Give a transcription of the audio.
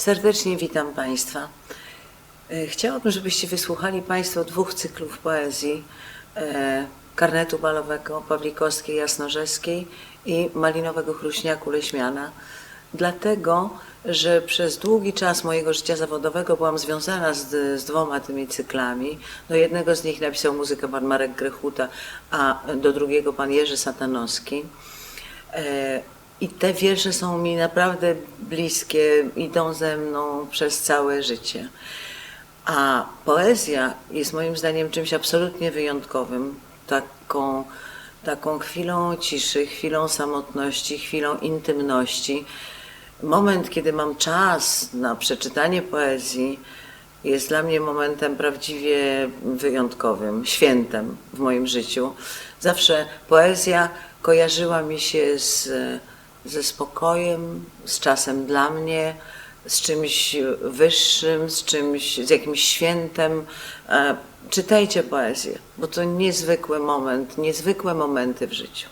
Serdecznie witam Państwa. E, Chciałabym, żebyście wysłuchali Państwo dwóch cyklów poezji e, Karnetu Balowego Pawlikowskiej Jasnorzeskiej i Malinowego Chruśniaku Leśmiana, dlatego, że przez długi czas mojego życia zawodowego byłam związana z, z dwoma tymi cyklami. Do jednego z nich napisał muzykę pan Marek Grechuta, a do drugiego pan Jerzy Satanowski. E, I te wiersze są mi naprawdę bliskie, idą ze mną przez całe życie. A poezja jest moim zdaniem czymś absolutnie wyjątkowym, taką, taką chwilą ciszy, chwilą samotności, chwilą intymności. Moment, kiedy mam czas na przeczytanie poezji, jest dla mnie momentem prawdziwie wyjątkowym, świętem w moim życiu. Zawsze poezja kojarzyła mi się z, ze spokojem, z czasem dla mnie, z czymś wyższym, z czymś, z jakimś świętem. E, Czytajcie poezję, bo to niezwykły moment, niezwykłe momenty w życiu.